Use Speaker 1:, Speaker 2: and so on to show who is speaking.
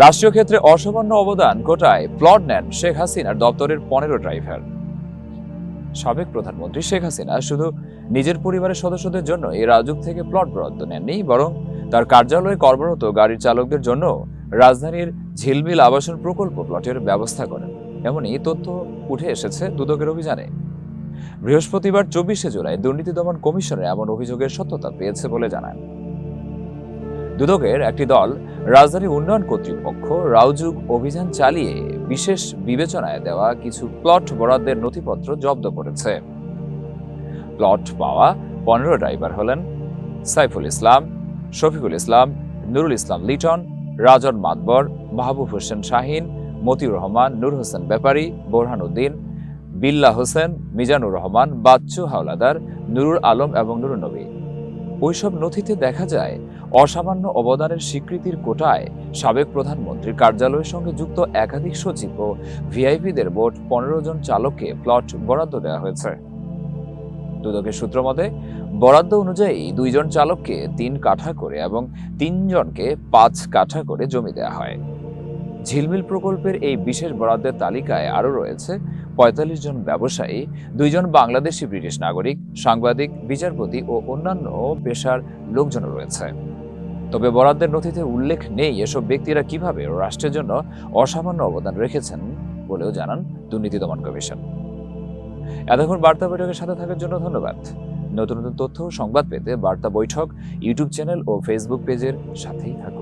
Speaker 1: রাষ্ট্রীয় ক্ষেত্রে অসামান্য অবদান কোটায় প্লট নেন শেখ হাসিনার দপ্তরের পনেরো ড্রাইভার। সাবেক প্রধানমন্ত্রী শেখ হাসিনা শুধু নিজের পরিবারের সদস্যদের জন্য এই রাজুক থেকে প্লট বরাদ্দ নেননি, বরং তার কার্যালয়ে কর্মরত গাড়ির চালকদের জন্য রাজধানীর ঝিলমিল আবাসন প্রকল্প প্লটের ব্যবস্থা করেন। এমনই তথ্য উঠে এসেছে দুদকের অভিযানে। বৃহস্পতিবার চব্বিশে জুলাই দুর্নীতি দমন কমিশনের এমন অভিযোগের সত্যতা পেয়েছে বলে জানান। দুদকের একটি দল রাজধানী উন্নয়ন কর্তৃপক্ষ রাউজুগ অভিযান চালিয়ে বিশেষ বিবেচনায় দেওয়া কিছু প্লট বরাদ্দের নথিপত্র জব্দ করেছে। প্লট পাওয়া পনেরো ড্রাইভার হলেন সাইফুল ইসলাম, শফিকুল ইসলাম, নুরুল ইসলাম লিটন, রাজন মাতবর, মাহবুব হোসেন শাহিন, মতিউর রহমান, নূর হোসেন ব্যাপারী, বোরহান উদ্দিন বিল্লা হোসেন, মিজানুর রহমান, বাচ্চু হাওলাদার, নুরুল আলম এবং নুরুল নবী। ওইসব নথিতে দেখা যায়, অসামান্য অবদানের স্বীকৃতির কোটায় সাবেক প্রধানমন্ত্রীর কার্যালয়ের সঙ্গে যুক্ত একাধিক সচিব ও ভিআইপিদের মোট পনেরো জন চালককে প্লট বরাদ্দ দেওয়া হয়েছে। দুদকের সূত্র মতে, বরাদ্দ অনুযায়ী দুইজন চালককে তিন কাঠা করে এবং তিনজনকে পাঁচ কাঠা করে জমি দেওয়া হয়। ঝিলমিল প্রকল্পের এই বিশেষ বরাদ্দের তালিকায় আরও রয়েছে পঁয়তাল্লিশ জন ব্যবসায়ী, দুইজন বাংলাদেশি ব্রিটিশ নাগরিক, সাংবাদিক, বিচারপতি ও অন্যান্য পেশার লোকজনও রয়েছে। তবে বরাদ্দের নথিতে উল্লেখ নেই এসব ব্যক্তিরা কীভাবে রাষ্ট্রের জন্য অসামান্য অবদান রেখেছেন বলেও জানান দুর্নীতি দমন কমিশন। এতক্ষণ বার্তা বৈঠকের সাথে থাকার জন্য ধন্যবাদ। নতুন নতুন তথ্য সংবাদ পেতে বার্তা বৈঠক, ইউটিউব চ্যানেল ও ফেসবুক পেজের সাথেই থাকুন।